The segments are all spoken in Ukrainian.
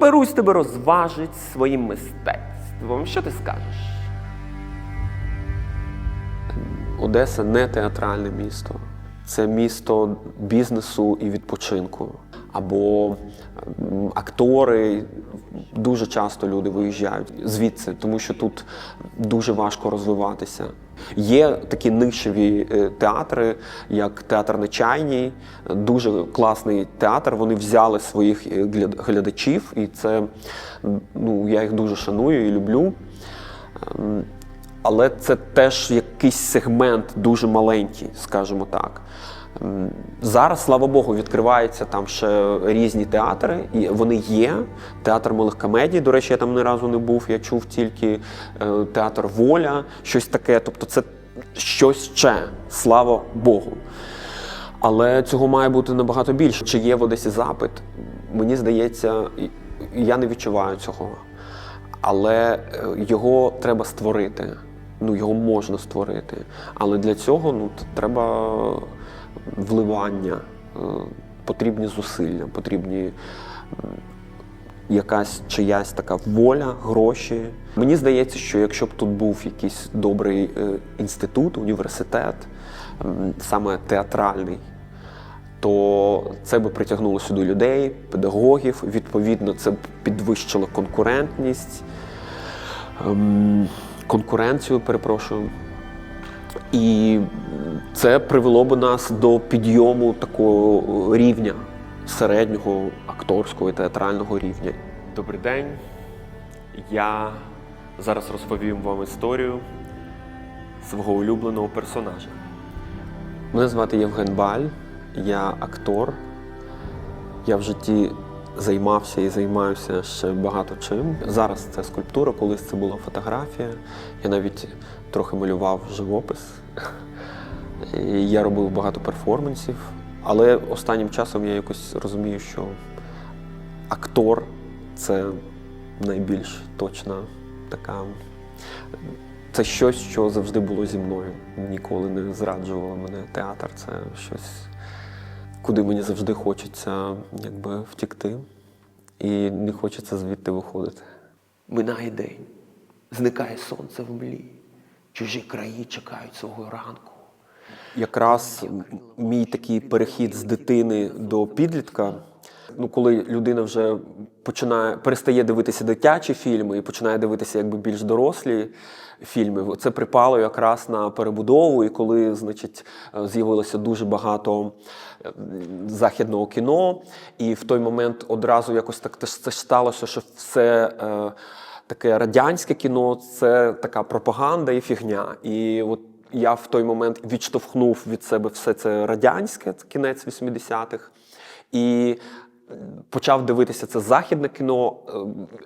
берусь тебе розважить своїм мистецтвом. Що ти скажеш? Одеса не театральне місто. Це місто бізнесу і відпочинку. Або актори дуже часто люди виїжджають звідси, тому що тут дуже важко розвиватися. Є такі нишеві е, театри, як театр на чайній, дуже класний театр. Вони взяли своїх е, глядачів, і це ну я їх дуже шаную і люблю. Ем, але це теж якийсь сегмент дуже маленький, скажімо так. Зараз, слава Богу, відкриваються там ще різні театри, і вони є. Театр малих комедій. До речі, я там ні разу не був. Я чув тільки е, театр Воля, щось таке. Тобто, це щось ще, слава Богу. Але цього має бути набагато більше. Чи є в Одесі запит? Мені здається, я не відчуваю цього. Але е, його треба створити. Ну, його можна створити. Але для цього ну, треба вливання, е, потрібні зусилля, потрібні якась чиясь така воля, гроші. Мені здається, що якщо б тут був якийсь добрий е, інститут, університет, саме театральний, то це би притягнуло сюди людей, педагогів. Відповідно, це б підвищило конкурентність, ем, конкуренцію, перепрошую. І це привело би нас до підйому такого рівня середнього акторського і театрального рівня. Добрий день. Я зараз розповім вам історію свого улюбленого персонажа. Мене звати Євген Баль, я актор. Я в житті займався і займаюся ще багато чим. Зараз це скульптура, колись це була фотографія. Я навіть трохи малював живопис. І Я робив багато перформансів. Але останнім часом я якось розумію, що актор це найбільш точна така. Це щось, що завжди було зі мною. Ніколи не зраджувало мене. Театр це щось, куди мені завжди хочеться якби втікти, і не хочеться звідти виходити. Минає день, зникає сонце в млі, чужі краї чекають свого ранку. Якраз мій такий перехід з дитини до підлітка. Ну, коли людина вже починає перестає дивитися дитячі фільми і починає дивитися якби більш дорослі фільми, це припало якраз на перебудову. І коли, значить, е, з'явилося дуже багато е, західного кіно, і в той момент одразу якось так це сталося, що все. е, Таке радянське кіно це така пропаганда і фігня. І от я в той момент відштовхнув від себе все це радянське, кінець 80-х, і почав дивитися це західне кіно,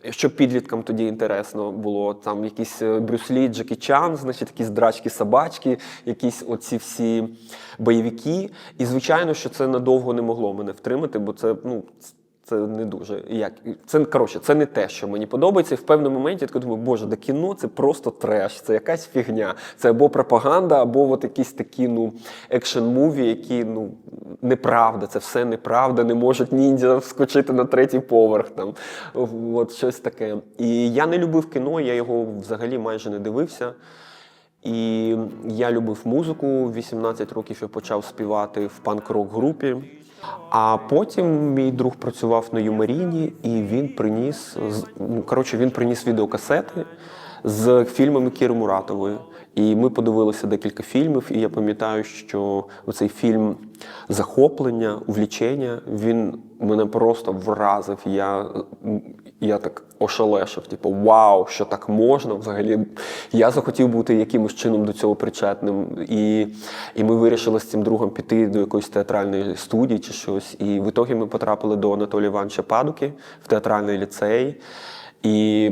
е, що підліткам тоді інтересно було. Там якісь е, Брюс Джекі Чан, значить, якісь драчки собачки, якісь оці всі бойовики. І звичайно, що це надовго не могло мене втримати, бо це ну. Це не дуже як це коротше, це не те, що мені подобається. І в певному моменті я така думаю, боже, да кіно це просто треш, це якась фігня. Це або пропаганда, або от якісь такі ну екшн-муві, які ну неправда, це все неправда, не можуть ніндзя вскочити на третій поверх. Там от щось таке. І я не любив кіно, я його взагалі майже не дивився. І я любив музику. 18 років я почав співати в панк-рок групі. А потім мій друг працював на Юмаріні, і він приніс ну, коротше, він приніс відеокасети з фільмами Кіри Муратової. І ми подивилися декілька фільмів, і я пам'ятаю, що цей фільм захоплення, увлічення, він мене просто вразив. Я, я так ошелешив, типу, вау, що так можна взагалі. Я захотів бути якимось чином до цього причетним. І, і ми вирішили з цим другом піти до якоїсь театральної студії чи щось. І в ітогі ми потрапили до Анатолія Івановича Падуки в театральний ліцей. І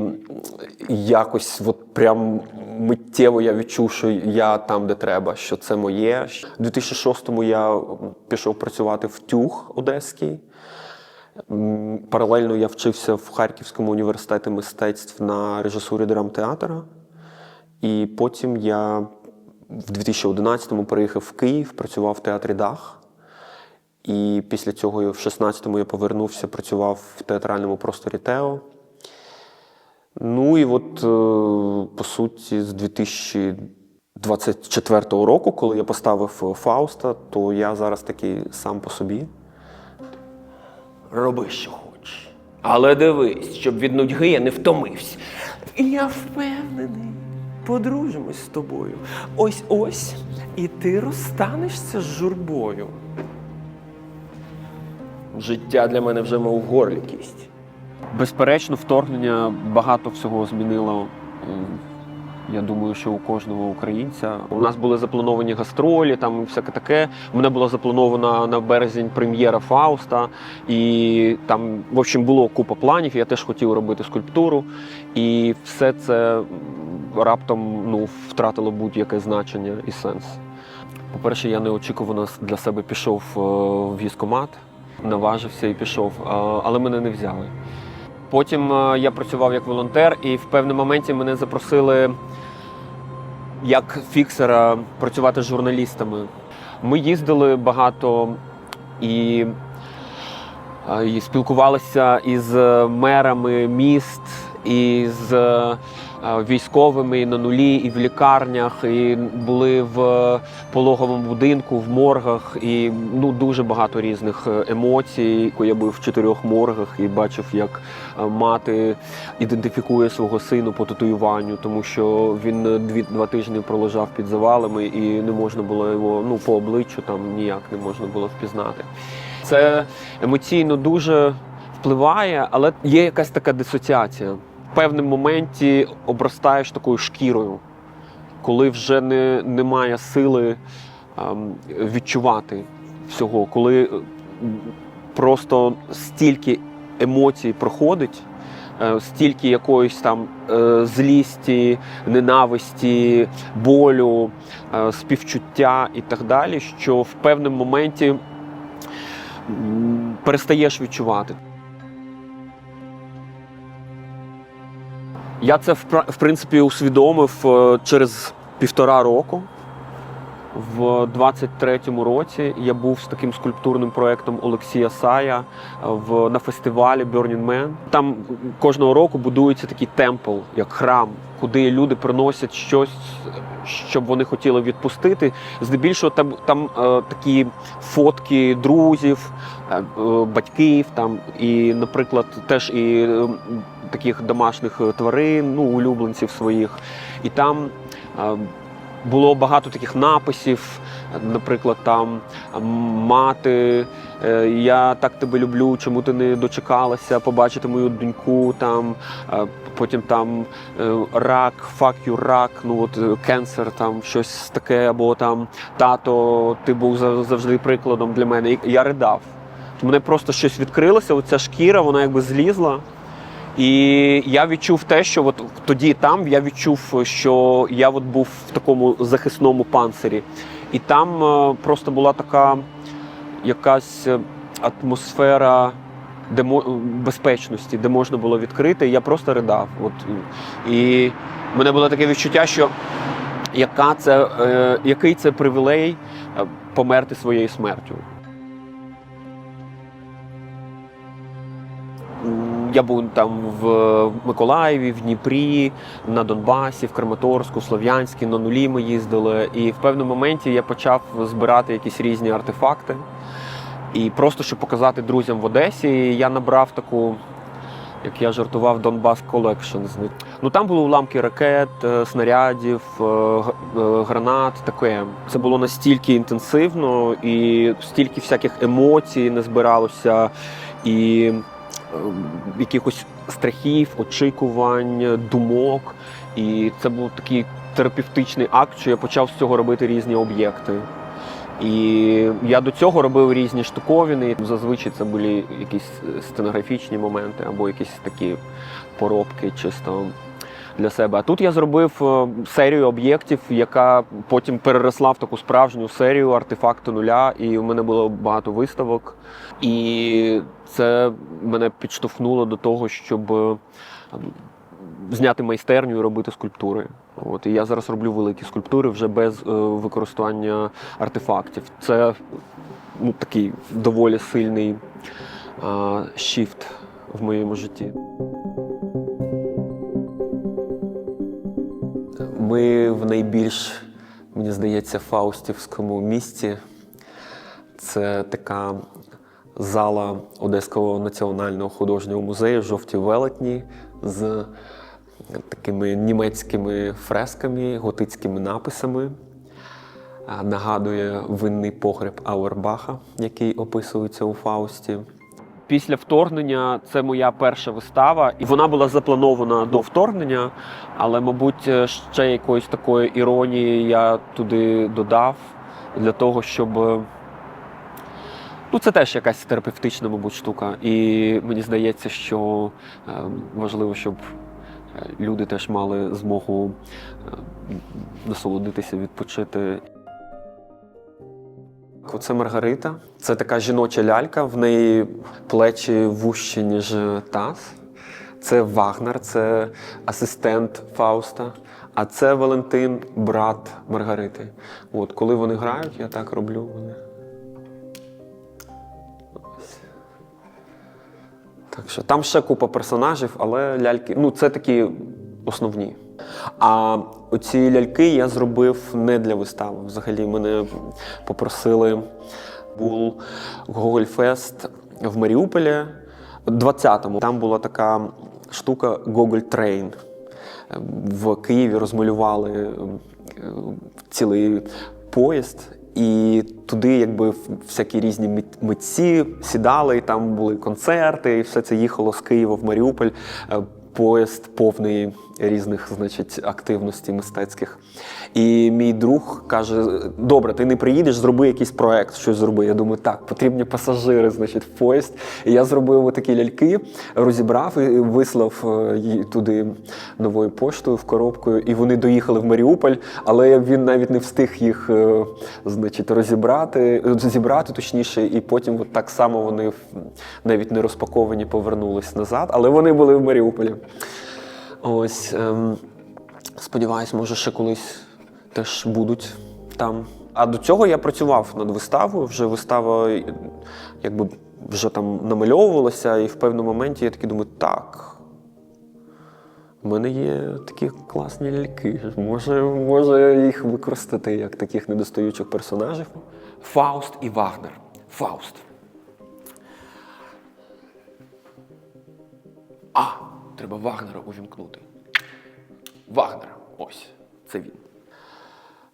якось от прям миттєво я відчув, що я там, де треба, що це моє. У 2006-му я пішов працювати в Тюг Одеський. Паралельно я вчився в Харківському університеті мистецтв на режисурі драмтеатра. І потім я в 2011-му переїхав в Київ, працював в театрі Дах. І після цього в 16-му я повернувся, працював в театральному просторі Тео. Ну і от, е, по суті, з 2024 року, коли я поставив Фауста, то я зараз такий сам по собі. Роби, що хочеш. Але дивись, щоб від нудьги я не втомився. Я впевнений, подружимось з тобою. Ось ось, і ти розстанешся з журбою. Життя для мене вже мов горлі кість. Безперечно, вторгнення багато всього змінило. Я думаю, що у кожного українця у нас були заплановані гастролі, там і всяке таке. У мене була запланована на березень прем'єра Фауста, і там, в общем, було купа планів. Я теж хотів робити скульптуру, і все це раптом ну, втратило будь-яке значення і сенс. По-перше, я неочікувано для себе пішов е, в військкомат, наважився і пішов, е, але мене не взяли. Потім е, я працював як волонтер, і в певному моменті мене запросили як фіксера працювати з журналістами. Ми їздили багато і, е, і спілкувалися із мерами міст, і з е, військовими і на нулі, і в лікарнях, і були в пологовому будинку, в моргах, і ну дуже багато різних е, емоцій. Я був в чотирьох моргах і бачив, як е, мати ідентифікує свого сину по татуюванню, тому що він е, дві два тижні пролежав під завалами, і не можна було його ну по обличчю там ніяк не можна було впізнати. Це емоційно дуже впливає, але є якась така дисоціація. В певному моменті обростаєш такою шкірою, коли вже не, немає сили ем, відчувати всього, коли е, просто стільки емоцій проходить, е, стільки якоїсь там е, злісті, ненависті, болю, співчуття і так далі, що в певному моменті перестаєш відчувати. Я це в принципі усвідомив е, через півтора року. В 23-му році я був з таким скульптурним проєктом Олексія Сая е, в, на фестивалі Burning Man. Там кожного року будується такий темпл, як храм, куди люди приносять щось, щоб вони хотіли відпустити. Здебільшого там, там е, такі фотки друзів, е, е, батьків, там, і, наприклад, теж і е, таких домашніх е, тварин, ну, улюбленців своїх. І там е, було багато таких написів, наприклад, там мати, е, я так тебе люблю, чому ти не дочекалася побачити мою доньку, там, потім там рак, fuck you, рак, ну от кенсер, там щось таке, або там тато, ти був за- завжди прикладом для мене. І я ридав. Мене просто щось відкрилося, оця шкіра, вона якби злізла. І я відчув те, що от тоді там я відчув, що я от був в такому захисному панцирі. І там е, просто була така якась е, атмосфера де мо- безпечності, де можна було відкрити. І я просто ридав. От. І в мене було таке відчуття, що яка це, е, який це привілей е, померти своєю смертю. Я був там в Миколаєві, в Дніпрі, на Донбасі, в Краматорську, в Слов'янську, на нулі ми їздили. І в певному моменті я почав збирати якісь різні артефакти. І просто щоб показати друзям в Одесі, я набрав таку, як я жартував, Донбас Collections. Ну там були уламки ракет, е, снарядів, е, е, гранат, таке. Це було настільки інтенсивно і стільки всяких емоцій не збиралося. І якихось страхів, очікувань, думок. І це був такий терапевтичний акт, що я почав з цього робити різні об'єкти. І я до цього робив різні штуковини. Зазвичай це були якісь сценографічні моменти або якісь такі поробки чисто для себе. А тут я зробив е, серію об'єктів, яка потім переросла в таку справжню серію артефакту нуля. І у мене було багато виставок. І це мене підштовхнуло до того, щоб е, зняти майстерню і робити скульптури. От і я зараз роблю великі скульптури вже без е, використання артефактів. Це ну, такий доволі сильний shift в моєму житті. Ми в найбільш, мені здається, фаустівському місті. Це така зала Одеського національного художнього музею жовті велетні з такими німецькими фресками, готицькими написами. Нагадує винний погреб Ауербаха, який описується у Фаусті. Після вторгнення це моя перша вистава, і вона була запланована до вторгнення, але, мабуть, ще якоїсь такої іронії я туди додав для того, щоб. е, Ну, це теж якась терапевтична, мабуть, штука. І мені здається, що е, важливо, щоб е, люди теж мали змогу е, насолодитися, відпочити. Оце Маргарита. Це така жіноча лялька, в неї плечі вужчі, ніж таз. Це Вагнер, це асистент Фауста. А це Валентин, брат Маргарити. От, коли вони грають, я так роблю. Вони. Так що там ще купа персонажів, але ляльки, ну це такі основні. А оці ляльки я зробив не для вистави. Взагалі мене попросили був Гогольфест в Маріуполі в 20-му. Там була така штука Гоголь Трейн. В Києві розмалювали е, цілий поїзд. І туди, якби всякі різні митці сідали, і там були концерти, і все це їхало з Києва в Маріуполь. Е, Поїзд повний різних, значить, активностей мистецьких. І мій друг каже: Добре, ти не приїдеш, зроби якийсь проект, щось зроби. Я думаю, так, потрібні пасажири, значить, в поїзд. І я зробив такі ляльки, розібрав і вислав е, її туди новою поштою в коробкою. І вони доїхали в Маріуполь, але він навіть не встиг їх, е, значить, розібрати, е, зібрати точніше, і потім от так само вони навіть не розпаковані повернулись назад, але вони були в Маріуполі. Ось. Ем, сподіваюсь, може, ще колись теж будуть там. А до цього я працював над виставою. Вже вистава е, якби вже там намальовувалася, і в певному моменті я такий думаю, так. У мене є такі класні ляльки. Може, може їх використати як таких недостаючих персонажів. Фауст і Вагнер. Фауст. А, треба Вагнера увімкнути. Вагнер. Ось. Це він.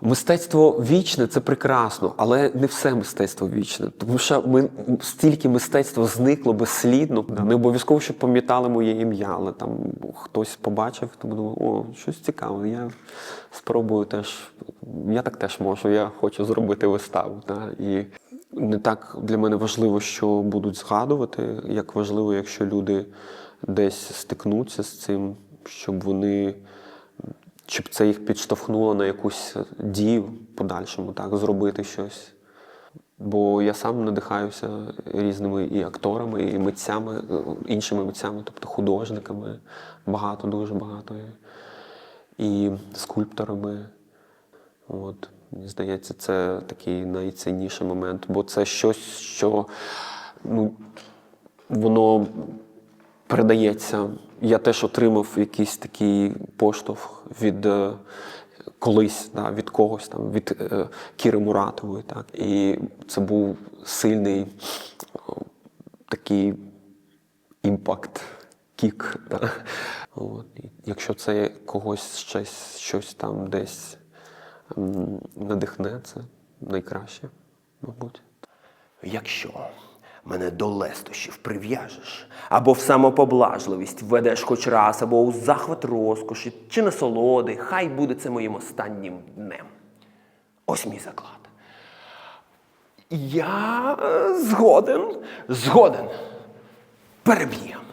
Мистецтво вічне це прекрасно, але не все мистецтво вічне. Тому що ми стільки мистецтва зникло безслідно. Не обов'язково, щоб пам'ятали моє ім'я, але там хтось побачив, то думав, о, щось цікаве. Я спробую теж. Я так теж можу. Я хочу зробити виставу. Та? І не так для мене важливо, що будуть згадувати, як важливо, якщо люди десь стикнуться з цим, щоб вони щоб це їх підштовхнуло на якусь дію в подальшому, так, зробити щось. Бо я сам надихаюся різними і акторами, і митцями, іншими митцями, тобто художниками, багато, дуже багато. І скульпторами. От, мені здається, це такий найцінніший момент, бо це щось, що ну, воно передається. Я теж отримав якийсь такий поштовх від е, колись, да, від когось там, від е, Кіри Муратової. Так. І це був сильний о, такий імпакт, кік. Да. От. Якщо це когось щось, щось там десь надихне, це найкраще, мабуть. Якщо мене до лестощів прив'яжеш, або в самопоблажливість введеш хоч раз, або у захват розкоші чи насолоди, хай буде це моїм останнім днем. Ось мій заклад. Я е, згоден, згоден. Переб'ємо.